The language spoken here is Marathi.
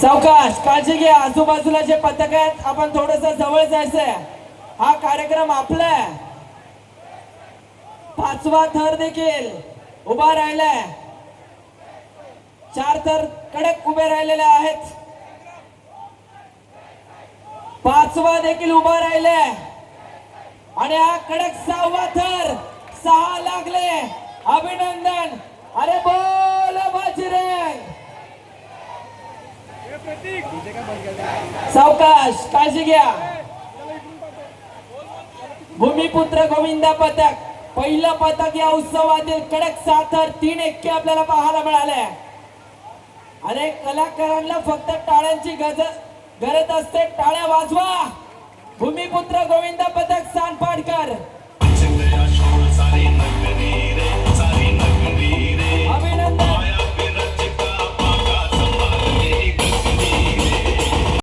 सावकाश काळजी घ्या. आजूबाजूला जे पथक आहेत आपण थोडस जवळ जायचंय. हा कार्यक्रम आपला आहे. पाचवा थर देखील उभा राहिलाय. चार थर कडक उभे राहिलेले आहेत. पाचवा देखील उभा राहिलाय. आणि हा कडक सहावा थर सहा लागले. अभिनंदन. अरे सावकाश काळजी घ्या. भूमिपुत्र गोविंदा पथक पहिलं पथक या उत्सवातील कडक साथर तीन एक्के आपल्याला पाहायला मिळाले अरे कलाकारांना फक्त टाळ्यांची गज गरज असते. टाळ्या वाजवा. भूमिपुत्र गोविंदा पथक सांडपाडकर.